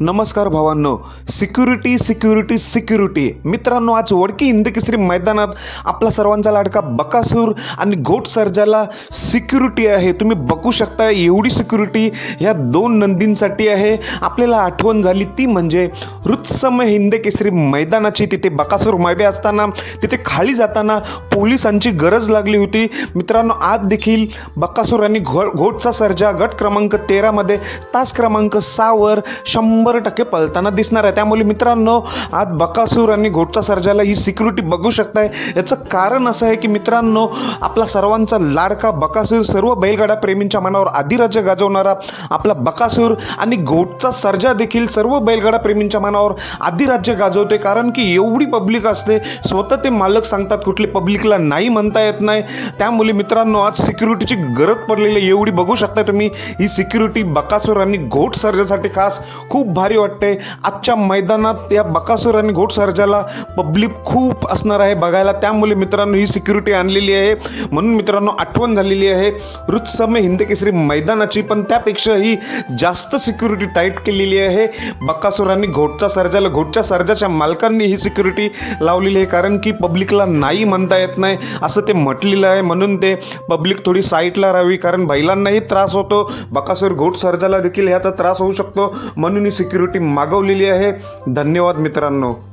नमस्कार भावांनो. Security security security मित्रांनो आज वडकी हिंदकेसरी मैदानात आपला सर्वांचा लाडका बकासूर आणि घोट सर्जाला सिक्युरिटी आहे. तुम्ही बघू शकता एवढी सिक्युरिटी ह्या दोन नंदींसाठी आहे. आपल्याला आठवण झाली ती म्हणजे रुत्सम हिंदकेसरी मैदानाची. तिथे बकासूर मैबे असताना तिथे खाली जाताना पोलिसांची गरज लागली होती. मित्रांनो आज देखील बकासूर आणि घो घोटचा सर्जा गट क्रमांक तेरामध्ये तास क्रमांक सहावर शंभर टक्के पळताना दिसणार आहे. त्यामुळे मित्रांनो आज बकासूर आणि घोटचा सर्जाला ही सिक्युरिटी बघू शकताय. याचं कारण असं आहे की मित्रांनो आपला सर्वांचा लाडका बकासूर सर्व बैलगाडा प्रेमींच्या मनावर आदिराज्य गाजवणारा आपला बकासूर आणि घोटचा सर्जा देखील सर्व बैलगाडा प्रेमींच्या मनावर आदिराज्य गाजवते कारण की एवढी पब्लिक असते स्वतः ते मालक सांगतात कुठली पब्लिकला नाही म्हणता येत नाही. त्यामुळे मित्रांनो आज सिक्युरिटीची गरज पडलेली आहे. एवढी बघू शकता तुम्ही ही सिक्युरिटी बकासूर आणि घोट सर्जासाठी खास खूप भारी वाटते आजच्या मैदानात या बकासूर आणि घोट सर्जाला पब्लिक खूप असणार आहे बघायला. त्यामुळे मित्रांनो ही सिक्युरिटी आणलेली आहे. म्हणून मित्रांनो आठवण झालेली आहे. रुत्समे हिंदकेसरी मैदानाची पण त्यापेक्षाही जास्त सिक्युरिटी टाईट केलेली आहे. बकासूर आणि घोटचा सर्जाला घोटच्या सर्जाच्या मालकांनी ही सिक्युरिटी लावलेली आहे. कारण की पब्लिकला नाही म्हणता येत नाही. असं ते म्हटलेलं आहे. म्हणून ते पब्लिक थोडी साईटला राहावी. कारण बैलांनाही त्रास होतो. बकासूर घोट सर्जाला देखील ह्याचा त्रास होऊ शकतो. म्हणून ही सिक्युरिटी मागवलेली आहे. धन्यवाद मित्रांनो.